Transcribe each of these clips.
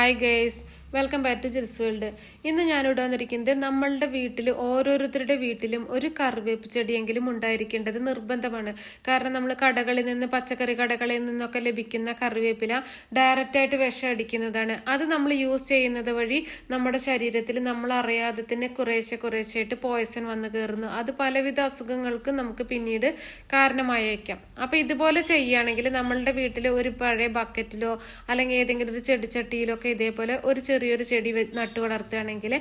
Hi guys, welcome back to Jils world ഇന്ന് ഞാനിവിടെ വന്നിരിക്കുന്നത് നമ്മളുടെ വീട്ടിൽ ഓരോരുത്തരുടെ വീട്ടിലും ഒരു കറിവേപ്പ് ചെടിയെങ്കിലും ഉണ്ടായിരിക്കേണ്ടത് നിർബന്ധമാണ്. കാരണം നമ്മൾ കടകളിൽ നിന്ന് പച്ചക്കറി കടകളിൽ നിന്നൊക്കെ ലഭിക്കുന്ന കറിവേപ്പില ഡയറക്റ്റായിട്ട് വിഷം അടിക്കുന്നതാണ്. അത് നമ്മൾ യൂസ് ചെയ്യുന്നത് വഴി നമ്മുടെ ശരീരത്തിൽ നമ്മൾ അറിയാതെ തന്നെ കുറേശ്ശെ കുറേശ്ശെയായിട്ട് പോയസൺ വന്ന് കയറുന്നു. അത് പലവിധ അസുഖങ്ങൾക്ക് നമുക്ക് പിന്നീട് കാരണമായേക്കാം. അപ്പോൾ ഇതുപോലെ ചെയ്യുകയാണെങ്കിൽ നമ്മളുടെ വീട്ടിൽ ഒരു പഴയ ബക്കറ്റിലോ അല്ലെങ്കിൽ ഏതെങ്കിലും ഒരു ചെടിച്ചട്ടിയിലോ ഒക്കെ ഇതേപോലെ ഒരു ചെറിയൊരു ചെടി നട്ടു വളർത്തുകയാണെങ്കിൽ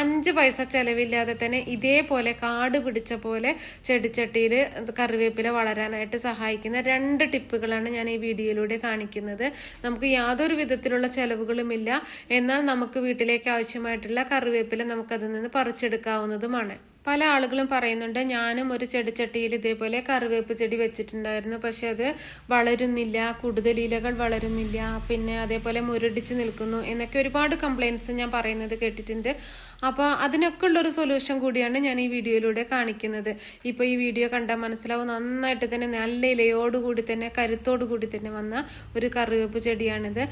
അഞ്ച് പൈസ ചിലവില്ലാതെ തന്നെ ഇതേപോലെ കാട് പിടിച്ച പോലെ ചെടിച്ചട്ടിയിൽ കറിവേപ്പില വളരാനായിട്ട് സഹായിക്കുന്ന രണ്ട് ടിപ്പുകളാണ് ഞാൻ ഈ വീഡിയോയിലൂടെ കാണിക്കുന്നത്. നമുക്ക് യാതൊരു വിധത്തിലുള്ള ചെലവുകളുമില്ല. എന്നാൽ നമുക്ക് വീട്ടിലേക്ക് ആവശ്യമായിട്ടുള്ള കറിവേപ്പില നമുക്കതിൽ നിന്ന് പറിച്ചെടുക്കാവുന്നതുമാണ്. പല ആളുകളും പറയുന്നുണ്ട് ഞാനും ഒരു ചെടിച്ചട്ടിയിൽ ഇതേപോലെ കറിവേപ്പ് ചെടി വെച്ചിട്ടുണ്ടായിരുന്നു. പക്ഷെ അത് വളരുന്നില്ല കൂടുതൽ ഇലകൾ വളരുന്നില്ല പിന്നെ അതേപോലെ മുരടിച്ച് നിൽക്കുന്നു എന്നൊക്കെ ഒരുപാട് കംപ്ലയിൻസ് ഞാൻ പറയുന്നത് കേട്ടിട്ടുണ്ട്. അപ്പോൾ അതിനൊക്കെ ഉള്ളൊരു സൊല്യൂഷൻ കൂടിയാണ് ഞാൻ ഈ വീഡിയോയിലൂടെ കാണിക്കുന്നത്. ഇപ്പോൾ ഈ വീഡിയോ കണ്ടാൽ മനസ്സിലാവും നന്നായിട്ട് തന്നെ നല്ല ഇലയോടുകൂടി തന്നെ കരുത്തോടു കൂടി തന്നെ വന്ന ഒരു കറിവേപ്പ് ചെടിയാണിത്.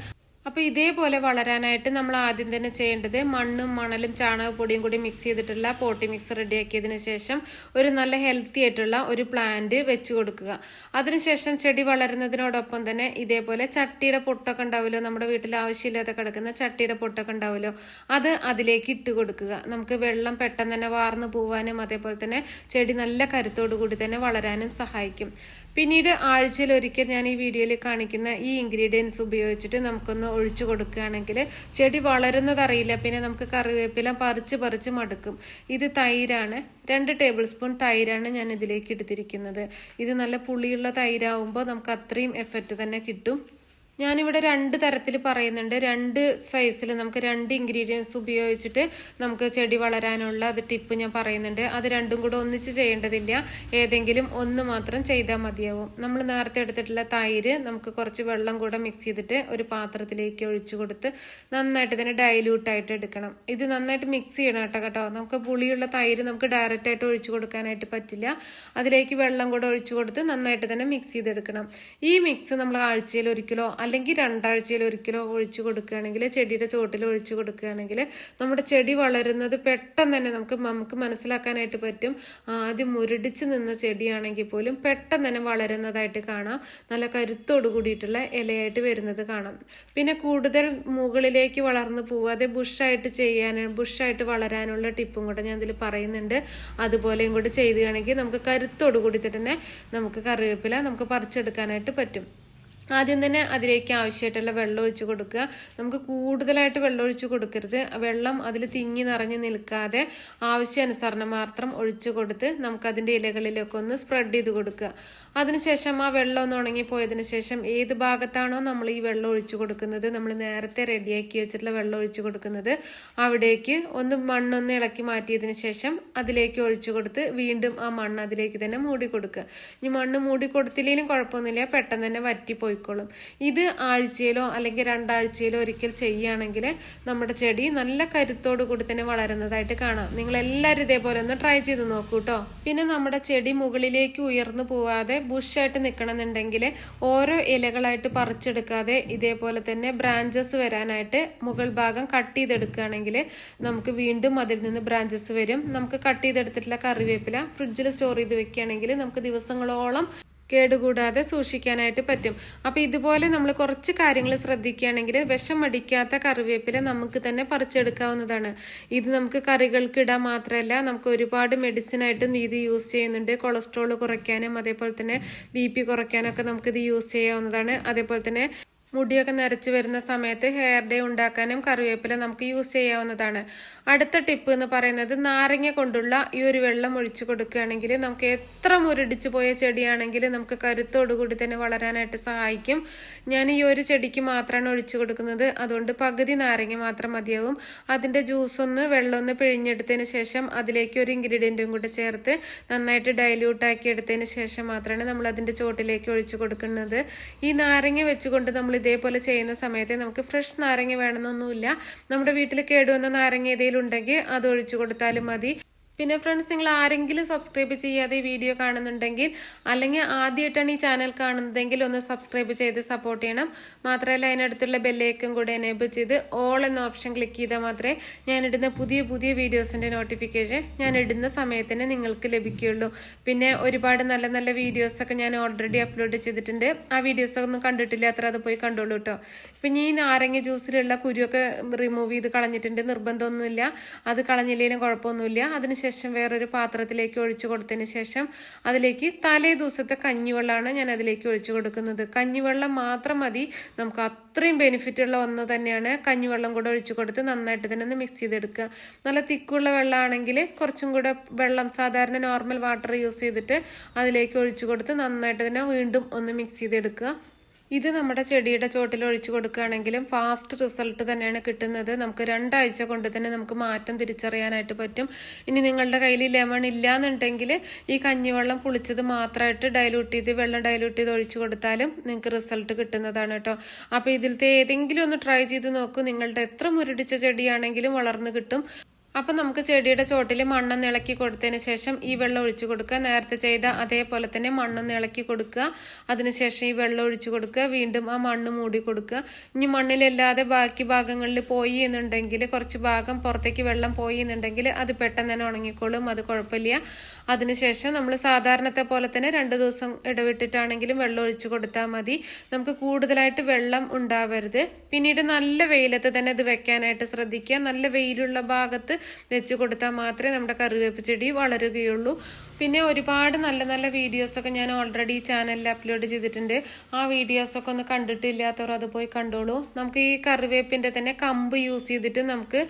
അപ്പോൾ ഇതേപോലെ വളരാനായിട്ട് നമ്മൾ ആദ്യം തന്നെ ചെയ്യേണ്ടത് മണ്ണും മണലും ചാണകപ്പൊടിയും കൂടി മിക്സ് ചെയ്തിട്ടുള്ള പോട്ടി മിക്സ് റെഡിയാക്കിയതിന് ശേഷം ഒരു നല്ല ഹെൽത്തി ആയിട്ടുള്ള ഒരു പ്ലാന്റ് വെച്ച് കൊടുക്കുക. അതിനുശേഷം ചെടി വളരുന്നതിനോടൊപ്പം തന്നെ ഇതേപോലെ ചട്ടിയുടെ പൊട്ടൊക്കെ ഉണ്ടാവുമല്ലോ നമ്മുടെ വീട്ടിൽ ആവശ്യമില്ലാതെ കിടക്കുന്ന ചട്ടിയുടെ പൊട്ടൊക്കെ ഉണ്ടാവുമല്ലോ അത് അതിലേക്ക് ഇട്ട് കൊടുക്കുക. നമുക്ക് വെള്ളം പെട്ടെന്ന് തന്നെ വാർന്നു പോവാനും അതേപോലെ തന്നെ ചെടി നല്ല കരുത്തോടു കൂടി തന്നെ വളരാനും സഹായിക്കും. പിന്നീട് ആഴ്ചയിൽ ഒരിക്കൽ ഞാൻ ഈ വീഡിയോയിൽ കാണിക്കുന്ന ഈ ഇൻഗ്രീഡിയൻസ് ഉപയോഗിച്ചിട്ട് നമുക്കൊന്ന് ഒഴിച്ചു കൊടുക്കുകയാണെങ്കിൽ ചെടി വളരുന്നതറിയില്ല പിന്നെ നമുക്ക് കറിവേപ്പില പറിച്ച് പറിച്ച് മടുക്കും. ഇത് തൈരാണ്. രണ്ട് ടേബിൾ സ്പൂൺ തൈരാണ് ഞാൻ ഇതിലേക്ക് എടുത്തിരിക്കുന്നത്. ഇത് നല്ല പുളിയുള്ള തൈരാവുമ്പോൾ നമുക്ക് അത്രയും എഫക്റ്റ് തന്നെ കിട്ടും. ഞാനിവിടെ രണ്ട് തരത്തിൽ പറയുന്നുണ്ട്. രണ്ട് സൈസിൽ നമുക്ക് രണ്ട് ഇൻഗ്രീഡിയൻസ് ഉപയോഗിച്ചിട്ട് നമുക്ക് ചെടി വളരാനുള്ള അത് ടിപ്പ് ഞാൻ പറയുന്നുണ്ട്. അത് രണ്ടും കൂടെ ഒന്നിച്ച് ചെയ്യേണ്ടതില്ല. ഏതെങ്കിലും ഒന്ന് മാത്രം ചെയ്താൽ മതിയാവും. നമ്മൾ നേരത്തെ എടുത്തിട്ടുള്ള തൈര് നമുക്ക് കുറച്ച് വെള്ളം കൂടെ മിക്സ് ചെയ്തിട്ട് ഒരു പാത്രത്തിലേക്ക് ഒഴിച്ചു കൊടുത്ത് നന്നായിട്ട് തന്നെ ഡൈല്യൂട്ട് ആയിട്ട് എടുക്കണം. ഇത് നന്നായിട്ട് മിക്സ് ചെയ്യണം കേട്ടോ കേട്ടോ. നമുക്ക് പുളിയുള്ള തൈര് നമുക്ക് ഡയറക്റ്റ് ആയിട്ട് ഒഴിച്ചു കൊടുക്കാനായിട്ട് പറ്റില്ല. അതിലേക്ക് വെള്ളം കൂടെ ഒഴിച്ചു കൊടുത്ത് നന്നായിട്ട് തന്നെ മിക്സ് ചെയ്തെടുക്കണം. ഈ മിക്സ് നമ്മൾ ആഴ്ചയിൽ ഒരിക്കലോ അല്ലെങ്കിൽ രണ്ടാഴ്ചയിൽ ഒരിക്കലോ ഒഴിച്ചു കൊടുക്കുകയാണെങ്കിൽ ചെടിയുടെ ചുവട്ടിൽ ഒഴിച്ചു കൊടുക്കുകയാണെങ്കിൽ നമ്മുടെ ചെടി വളരുന്നത് പെട്ടെന്ന് തന്നെ നമുക്ക് നമുക്ക് മനസ്സിലാക്കാനായിട്ട് പറ്റും. ആദ്യം മുരടിച്ച് നിന്ന ചെടിയാണെങ്കിൽ പോലും പെട്ടെന്ന് തന്നെ വളരുന്നതായിട്ട് കാണാം. നല്ല കരുത്തോട് കൂടിയിട്ടുള്ള ഇലയായിട്ട് വരുന്നത് കാണാം. പിന്നെ കൂടുതൽ മുകളിലേക്ക് വളർന്നു പോവാതെ ബുഷായിട്ട് ചെയ്യാൻ ബുഷായിട്ട് വളരാനുള്ള ടിപ്പും കൂടെ ഞാൻ ഇതിൽ പറയുന്നുണ്ട്. അതുപോലെയും കൂടി ചെയ്യുകയാണെങ്കിൽ നമുക്ക് കരുത്തോട് കൂടി തന്നെ നമുക്ക് കറിവേപ്പില നമുക്ക് പറിച്ചെടുക്കാനായിട്ട് പറ്റും. ആദ്യം തന്നെ അതിലേക്ക് ആവശ്യമായിട്ടുള്ള വെള്ളം ഒഴിച്ചു കൊടുക്കുക. നമുക്ക് കൂടുതലായിട്ട് വെള്ളം ഒഴിച്ചു കൊടുക്കരുത്. വെള്ളം അതിൽ തിങ്ങി നിറഞ്ഞ് നിൽക്കാതെ ആവശ്യാനുസരണം മാത്രം ഒഴിച്ചു കൊടുത്ത് നമുക്ക് അതിന്റെ ഇലകളിലൊക്കെ ഒന്ന് സ്പ്രെഡ് ചെയ്ത് കൊടുക്കുക. അതിനുശേഷം ആ വെള്ളം ഒന്ന് ഉണങ്ങിപ്പോയതിനു ശേഷം ഏത് ഭാഗത്താണോ നമ്മൾ ഈ വെള്ളം ഒഴിച്ചു കൊടുക്കുന്നത് നമ്മൾ നേരത്തെ റെഡിയാക്കി വെച്ചിട്ടുള്ള വെള്ളം ഒഴിച്ചു കൊടുക്കുന്നത് അവിടേക്ക് ഒന്ന് മണ്ണൊന്ന് ഇളക്കി മാറ്റിയതിന് ശേഷം അതിലേക്ക് ഒഴിച്ചു കൊടുത്ത് വീണ്ടും ആ മണ്ണ് അതിലേക്ക് തന്നെ മൂടി കൊടുക്കുക. ഇനി മണ്ണ് മൂടി കൊടുത്തില്ലെങ്കിലും കുഴപ്പമൊന്നുമില്ല. പെട്ടെന്ന് തന്നെ വറ്റി പോയിക്കോളും. ഇത് ആഴ്ചയിലോ അല്ലെങ്കിൽ രണ്ടാഴ്ചയിലോ ഒരിക്കൽ ചെയ്യുകയാണെങ്കിൽ നമ്മുടെ ചെടി നല്ല കരുത്തോടു കൂടി തന്നെ വളരുന്നതായിട്ട് കാണാം. നിങ്ങൾ എല്ലാവരും ഇതേപോലെ ഒന്ന് ട്രൈ ചെയ്ത് നോക്കൂ കേട്ടോ പിന്നെ നമ്മുടെ ചെടി മുകളിലേക്ക് ഉയർന്നു പോവാതെ ബുഷായിട്ട് നിൽക്കണമെന്നുണ്ടെങ്കിൽ ഓരോ ഇലകളായിട്ട് പറിച്ചെടുക്കാതെ ഇതേപോലെ തന്നെ ബ്രാഞ്ചസ് വരാനായിട്ട് മുകൾ ഭാഗം കട്ട് ചെയ്തെടുക്കുകയാണെങ്കിൽ നമുക്ക് വീണ്ടും അതിൽ നിന്ന് ബ്രാഞ്ചസ് വരും. നമുക്ക് കട്ട് ചെയ്തെടുത്തിട്ടുള്ള കറിവേപ്പില ഫ്രിഡ്ജിൽ സ്റ്റോർ ചെയ്ത് വെക്കുകയാണെങ്കിൽ നമുക്ക് ദിവസങ്ങളോളം കേടുകൂടാതെ സൂക്ഷിക്കാനായിട്ട് പറ്റും. അപ്പോൾ ഇതുപോലെ നമ്മൾ കുറച്ച് കാര്യങ്ങൾ ശ്രദ്ധിക്കുകയാണെങ്കിൽ വിഷം അടിക്കാത്ത കറിവേപ്പില നമുക്ക് തന്നെ പറിച്ചെടുക്കാവുന്നതാണ്. ഇത് നമുക്ക് കറികൾക്ക് ഇടാൻ മാത്രമല്ല നമുക്ക് ഒരുപാട് മെഡിസിനായിട്ടും ഇത് യൂസ് ചെയ്യുന്നുണ്ട്. കൊളസ്ട്രോൾ കുറയ്ക്കാനും അതേപോലെ തന്നെ ബി പി കുറയ്ക്കാനൊക്കെ നമുക്കിത് യൂസ് ചെയ്യാവുന്നതാണ്. അതേപോലെ തന്നെ മുടിയൊക്കെ നരച്ച് വരുന്ന സമയത്ത് ഹെയർ ഡേ ഉണ്ടാക്കാനും കറിവേപ്പില നമുക്ക് യൂസ് ചെയ്യാവുന്നതാണ്. അടുത്ത ടിപ്പ് എന്ന് പറയുന്നത് നാരങ്ങ കൊണ്ടുള്ള ഈ ഒരു വെള്ളം ഒഴിച്ചു കൊടുക്കുകയാണെങ്കിൽ നമുക്ക് എത്ര മുരടിച്ചു പോയ ചെടിയാണെങ്കിലും നമുക്ക് കരുത്തോടുകൂടി തന്നെ വളരാനായിട്ട് സഹായിക്കും. ഞാൻ ഈ ഒരു ചെടിക്ക് മാത്രമാണ് ഒഴിച്ചു കൊടുക്കുന്നത്. അതുകൊണ്ട് പകുതി നാരങ്ങ മാത്രം മതിയാവും. അതിന്റെ ജ്യൂസ് ഒന്ന് വെള്ളം ഒന്ന് പിഴിഞ്ഞെടുത്തതിന് ശേഷം അതിലേക്ക് ഒരു ഇൻഗ്രീഡിയന്റും കൂടെ ചേർത്ത് നന്നായിട്ട് ഡൈല്യൂട്ട് ആക്കി എടുത്തതിന് ശേഷം മാത്രമാണ് നമ്മൾ അതിന്റെ ചോട്ടിലേക്ക് ഒഴിച്ചു കൊടുക്കുന്നത്. ഈ നാരങ്ങ വെച്ചുകൊണ്ട് നമ്മൾ ഇതേപോലെ ചെയ്യുന്ന സമയത്ത് നമുക്ക് ഫ്രഷ് നാരങ്ങ വേണമെന്നൊന്നുമില്ല. നമ്മുടെ വീട്ടിൽ കേടുവന്ന നാരങ്ങ ഏതെങ്കിലും ഉണ്ടെങ്കിൽ അത് ഒഴിച്ചു കൊടുത്താലും മതി. പിന്നെ ഫ്രണ്ട്സ് നിങ്ങൾ ആരെങ്കിലും സബ്സ്ക്രൈബ് ചെയ്യാതെ വീഡിയോ കാണുന്നുണ്ടെങ്കിൽ അല്ലെങ്കിൽ ആദ്യമായിട്ടാണ് ഈ ചാനൽ കാണുന്നതെങ്കിൽ ഒന്ന് സബ്സ്ക്രൈബ് ചെയ്ത് സപ്പോർട്ട് ചെയ്യണം. മാത്രമല്ല അതിനടുത്തുള്ള ബെല്ലേക്കും കൂടെ എനേബിൾ ചെയ്ത് ഓൾ എന്ന ഓപ്ഷൻ ക്ലിക്ക് ചെയ്താൽ മാത്രമേ ഞാൻ ഇടുന്ന പുതിയ പുതിയ വീഡിയോസിന്റെ നോട്ടിഫിക്കേഷൻ ഞാൻ ഇടുന്ന സമയത്തിന് നിങ്ങൾക്ക് ലഭിക്കുകയുള്ളൂ. പിന്നെ ഒരുപാട് നല്ല നല്ല വീഡിയോസൊക്കെ ഞാൻ ഓൾറെഡി അപ്ലോഡ് ചെയ്തിട്ടുണ്ട്. ആ വീഡിയോസൊക്കെ ഒന്നും കണ്ടിട്ടില്ല അത്ര അത് പോയി കണ്ടോളൂ കേട്ടോ. പിന്നെ ഈ നാരങ്ങ ജ്യൂസിലുള്ള കുരുവൊക്കെ റിമൂവ് ചെയ്ത് കളഞ്ഞിട്ടുണ്ട്. നിർബന്ധമൊന്നുമില്ല. അത് കളഞ്ഞില്ലെങ്കിലും കുഴപ്പമൊന്നുമില്ല. അതിനുശേഷം വേറൊരു പാത്രത്തിലേക്ക് ഒഴിച്ചു കൊടുത്തതിന് ശേഷം അതിലേക്ക് തലേ ദിവസത്തെ കഞ്ഞിവെള്ളമാണ് ഞാൻ അതിലേക്ക് ഒഴിച്ചു കൊടുക്കുന്നത്. കഞ്ഞിവെള്ളം മാത്രം മതി. നമുക്ക് അത്രയും ബെനിഫിറ്റ് ഉള്ള ഒന്ന് തന്നെയാണ് കഞ്ഞിവെള്ളം കൂടെ ഒഴിച്ചു കൊടുത്ത് നന്നായിട്ട് തന്നെ ഒന്ന് മിക്സ് ചെയ്തെടുക്കുക. നല്ല തിക്കുള്ള വെള്ളമാണെങ്കിൽ കുറച്ചും കൂടെ വെള്ളം സാധാരണ നോർമൽ വാട്ടർ യൂസ് ചെയ്തിട്ട് അതിലേക്ക് ഒഴിച്ചു കൊടുത്ത് നന്നായിട്ട് തന്നെ വീണ്ടും ഒന്ന് മിക്സ് ചെയ്തെടുക്കുക. ഇത് നമ്മുടെ ചെടിയുടെ ചോട്ടിൽ ഒഴിച്ചു കൊടുക്കുകയാണെങ്കിലും ഫാസ്റ്റ് റിസൾട്ട് തന്നെയാണ് കിട്ടുന്നത്. നമുക്ക് രണ്ടാഴ്ച കൊണ്ട് തന്നെ നമുക്ക് മാറ്റം തിരിച്ചറിയാനായിട്ട് പറ്റും. ഇനി നിങ്ങളുടെ കയ്യിൽ ലെമൺ ഇല്ലാന്നുണ്ടെങ്കിൽ ഈ കഞ്ഞിവെള്ളം പുളിച്ചത് മാത്രമായിട്ട് ഡൈലൂട്ട് ചെയ്ത് വെള്ളം ഡൈലൂട്ട് ചെയ്ത് ഒഴിച്ചു കൊടുത്താലും നിങ്ങൾക്ക് റിസൾട്ട് കിട്ടുന്നതാണ് കേട്ടോ. അപ്പോൾ ഇതിലത്തെ ഏതെങ്കിലും ഒന്ന് ട്രൈ ചെയ്ത് നോക്കൂ. നിങ്ങളുടെ എത്ര മുരടിച്ച ചെടിയാണെങ്കിലും വളർന്നു കിട്ടും. അപ്പം നമുക്ക് ചെടിയുടെ ചോട്ടിൽ മണ്ണൊന്ന് ഇളക്കി കൊടുത്തതിന് ശേഷം ഈ വെള്ളം ഒഴിച്ചു കൊടുക്കുക. നേരത്തെ ചെയ്ത അതേപോലെ തന്നെ മണ്ണൊന്ന് ഇളക്കി കൊടുക്കുക. അതിനുശേഷം ഈ വെള്ളം ഒഴിച്ചു കൊടുക്കുക. വീണ്ടും ആ മണ്ണ് മൂടി കൊടുക്കുക. ഇനി മണ്ണിലല്ലാതെ ബാക്കി ഭാഗങ്ങളിൽ പോയി എന്നുണ്ടെങ്കിൽ കുറച്ച് ഭാഗം പുറത്തേക്ക് വെള്ളം പോയി എന്നുണ്ടെങ്കിൽ അത് പെട്ടെന്ന് തന്നെ ഉണങ്ങിക്കോളും. അത് കുഴപ്പമില്ല. അതിനുശേഷം നമ്മൾ സാധാരണത്തെ പോലെ തന്നെ രണ്ട് ദിവസം ഇടവിട്ടിട്ടാണെങ്കിലും വെള്ളം ഒഴിച്ചു കൊടുത്താൽ മതി. നമുക്ക് കൂടുതലായിട്ട് വെള്ളം ഉണ്ടാവരുത്. പിന്നീട് നല്ല വെയിലത്ത് തന്നെ ഇത് വെക്കാനായിട്ട് ശ്രദ്ധിക്കുക. നല്ല വെയിലുള്ള ഭാഗത്ത് വെച്ച് കൊടുത്താൽ മാത്രമേ നമ്മുടെ കറിവേപ്പ് ചെടി വളരുകയുള്ളൂ. പിന്നെ ഒരുപാട് നല്ല നല്ല വീഡിയോസൊക്കെ ഞാൻ ഓൾറെഡി ചാനലിൽ അപ്ലോഡ് ചെയ്തിട്ടുണ്ട്. ആ വീഡിയോസൊക്കെ ഒന്ന് കണ്ടിട്ടില്ലാത്തവർ അത് പോയി കണ്ടോളൂ. നമുക്ക് ഈ കറിവേപ്പിന്റെ തന്നെ കമ്പ് യൂസ് ചെയ്തിട്ട് നമുക്ക്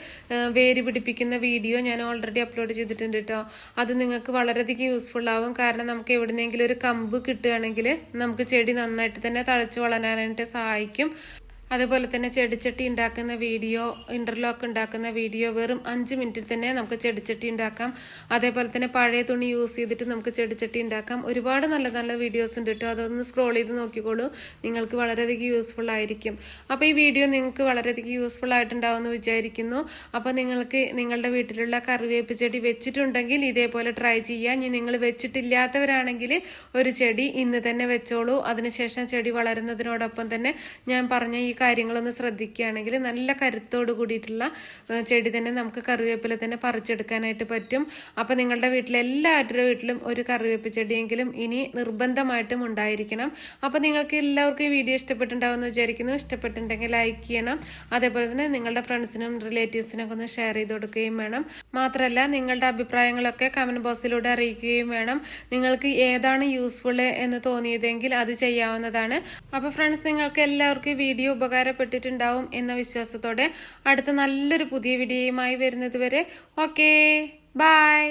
വേര് പിടിപ്പിക്കുന്ന വീഡിയോ ഞാൻ ഓൾറെഡി അപ്ലോഡ് ചെയ്തിട്ടുണ്ട് കേട്ടോ അത് നിങ്ങൾക്ക് വളരെയധികം യൂസ്ഫുൾ ആവും. കാരണം നമുക്ക് എവിടുന്നെങ്കിലും ഒരു കമ്പ് കിട്ടുകയാണെങ്കിൽ നമുക്ക് ചെടി നന്നായിട്ട് തന്നെ തഴച്ചു വളരാനായിട്ട് സഹായിക്കും. അതുപോലെ തന്നെ ചെടിച്ചട്ടി ഉണ്ടാക്കുന്ന വീഡിയോ ഇന്റർലോക്ക് ഉണ്ടാക്കുന്ന വീഡിയോ വെറും അഞ്ച് മിനിറ്റിൽ തന്നെ നമുക്ക് ചെടിച്ചട്ടി ഉണ്ടാക്കാം. അതേപോലെ തന്നെ പഴയ തുണി യൂസ് ചെയ്തിട്ട് നമുക്ക് ചെടിച്ചട്ടി ഉണ്ടാക്കാം. ഒരുപാട് നല്ല നല്ല വീഡിയോസ് ഉണ്ട് കേട്ടോ. അതൊന്ന് സ്ക്രോൾ ചെയ്ത് നോക്കിക്കോളൂ. നിങ്ങൾക്ക് വളരെയധികം യൂസ്ഫുൾ ആയിരിക്കും. അപ്പോൾ ഈ വീഡിയോ നിങ്ങൾക്ക് വളരെയധികം യൂസ്ഫുൾ ആയിട്ടുണ്ടാവുമെന്ന് വിചാരിക്കുന്നു. അപ്പോൾ നിങ്ങൾക്ക് നിങ്ങളുടെ വീട്ടിലുള്ള കറിവേപ്പ് ചെടി വെച്ചിട്ടുണ്ടെങ്കിൽ ഇതേപോലെ ട്രൈ ചെയ്യുക ഇനി നിങ്ങൾ വെച്ചിട്ടില്ലാത്തവരാണെങ്കിൽ ഒരു ചെടി ഇന്ന് തന്നെ വെച്ചോളൂ. അതിനുശേഷം ചെടി വളരുന്നതിനോടൊപ്പം തന്നെ ഞാൻ പറഞ്ഞ ഈ കാര്യങ്ങളൊന്ന് ശ്രദ്ധിക്കുകയാണെങ്കിൽ നല്ല കരുത്തോട് കൂടിയിട്ടുള്ള ചെടി തന്നെ നമുക്ക് കറിവേപ്പില തന്നെ പറിച്ചെടുക്കാനായിട്ട് പറ്റും. അപ്പോൾ നിങ്ങളുടെ വീട്ടിലെ എല്ലാവരുടെ വീട്ടിലും ഒരു കറിവേപ്പ് ചെടിയെങ്കിലും ഇനി നിർബന്ധമായിട്ടും ഉണ്ടായിരിക്കണം. അപ്പോൾ നിങ്ങൾക്ക് എല്ലാവർക്കും ഈ വീഡിയോ ഇഷ്ടപ്പെട്ടിട്ടുണ്ടാവുമെന്ന് വിചാരിക്കുന്നു. ഇഷ്ടപ്പെട്ടിട്ടുണ്ടെങ്കിൽ ലൈക്ക് ചെയ്യണം. അതേപോലെ തന്നെ നിങ്ങളുടെ ഫ്രണ്ട്സിനും റിലേറ്റീവ്സിനൊക്കെ ഒന്ന് ഷെയർ ചെയ്ത് കൊടുക്കുകയും വേണം. മാത്രമല്ല നിങ്ങളുടെ അഭിപ്രായങ്ങളൊക്കെ കമന്റ് ബോക്സിലൂടെ അറിയിക്കുകയും വേണം. നിങ്ങൾക്ക് ഏതാണ് യൂസ്ഫുൾ എന്ന് തോന്നിയതെങ്കിൽ അത് ചെയ്യാവുന്നതാണ്. അപ്പോൾ ഫ്രണ്ട്സ് നിങ്ങൾക്ക് എല്ലാവർക്കും ഈ വീഡിയോ ഉപകാരപ്പെട്ടിട്ടുണ്ടാവും എന്ന വിശ്വാസത്തോടെ അടുത്ത നല്ലൊരു പുതിയ വീഡിയോയുമായി വരുന്നത് വരെ. Okay bye